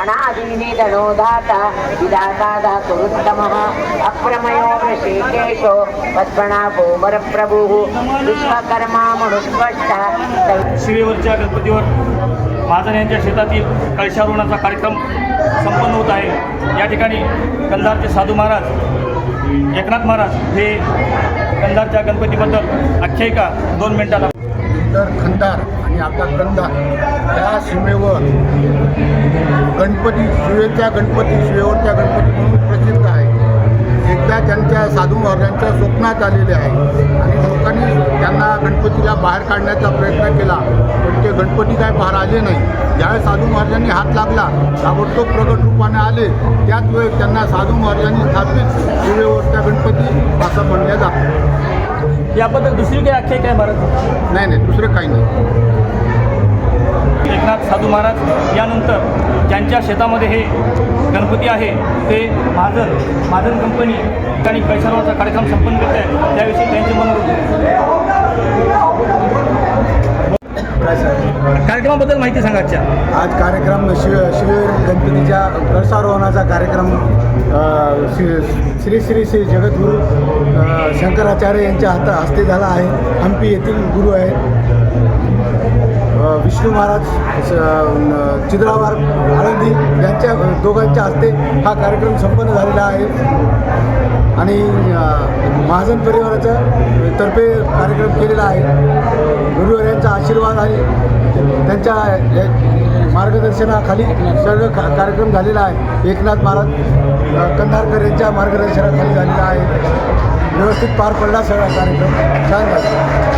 अनादीनि धनोदाता विधाता धातुरुत्तमः अप्रमयो वृषिकेशो पद्मनाभो वरप्रभुः विश्वकर्मा मनुष्वष्टा शिवेवरच्या गणपतीवर महाजन यांच्या शेतातील कळशारोहणाचा कार्यक्रम संपन्न होत आहे. या ठिकाणी कंधारचे साधू महाराज एकनाथ महाराज हे कंधारच्या गणपतीबद्दल आख्यायिका दोन मिनिटाला तर खंदार आणि आता कंदार त्या सीमेवर गणपती शिवेच्या गणपती शिवेवरच्या गणपती म्हणून प्रसिद्ध आहे. एकदा त्यांच्या साधू महाराजांच्या स्वप्नात आलेले आहे. आणि लोकांनी त्यांना गणपतीला बाहेर काढण्याचा प्रयत्न केला पण ते गणपती काय बाहेर आले नाही. ज्यावेळेस साधू महाराजांनी हात लागला ताबडतोब प्रगट रूपाने आले त्याच वेळेस त्यांना साधू महाराजांनी स्थापित शिवेवरच्या गणपती असं म्हणलं जातं याबद्दल दुसरी काही आख्यायिका आहे महाराज नाही नाही दुसरं काही नाही. एकनाथ साधू महाराज यानंतर ज्यांच्या शेतामध्ये हे गणपती आहे ते महाजन महाजन कंपनी ठिकाणी पैशारोहणाचा कार्यक्रम संपन्न करत आहे त्याविषयी त्यांचे मनोरूप कार्यक्रमाबद्दल माहिती सांगा आजच्या. आज कार्यक्रम शिव शिव गणपतीच्या प्रसारोहणाचा कार्यक्रम श्री श्री श्री श्री जगद्गुरू शंकराचार्य यांच्या हाता हस्ते झाला आहे. हम्पी येथील गुरु आहेत. विष्णू महाराज स- चिद्रावार आळंदी यांच्या दोघांच्या हस्ते हा कार्यक्रम संपन्न झालेला आहे. आणि महाजन परिवाराच्या तर्फे कार्यक्रम केलेला आहे. गुरुवार आशीर्वाद आहे त्यांच्या मार्गदर्शनाखाली सर्व कार्यक्रम झालेला आहे. एकनाथ महाराज कंधारकर यांच्या मार्गदर्शनाखाली झालेला आहे. व्यवस्थित पार पडला सगळा कार्यक्रम. छान झाला.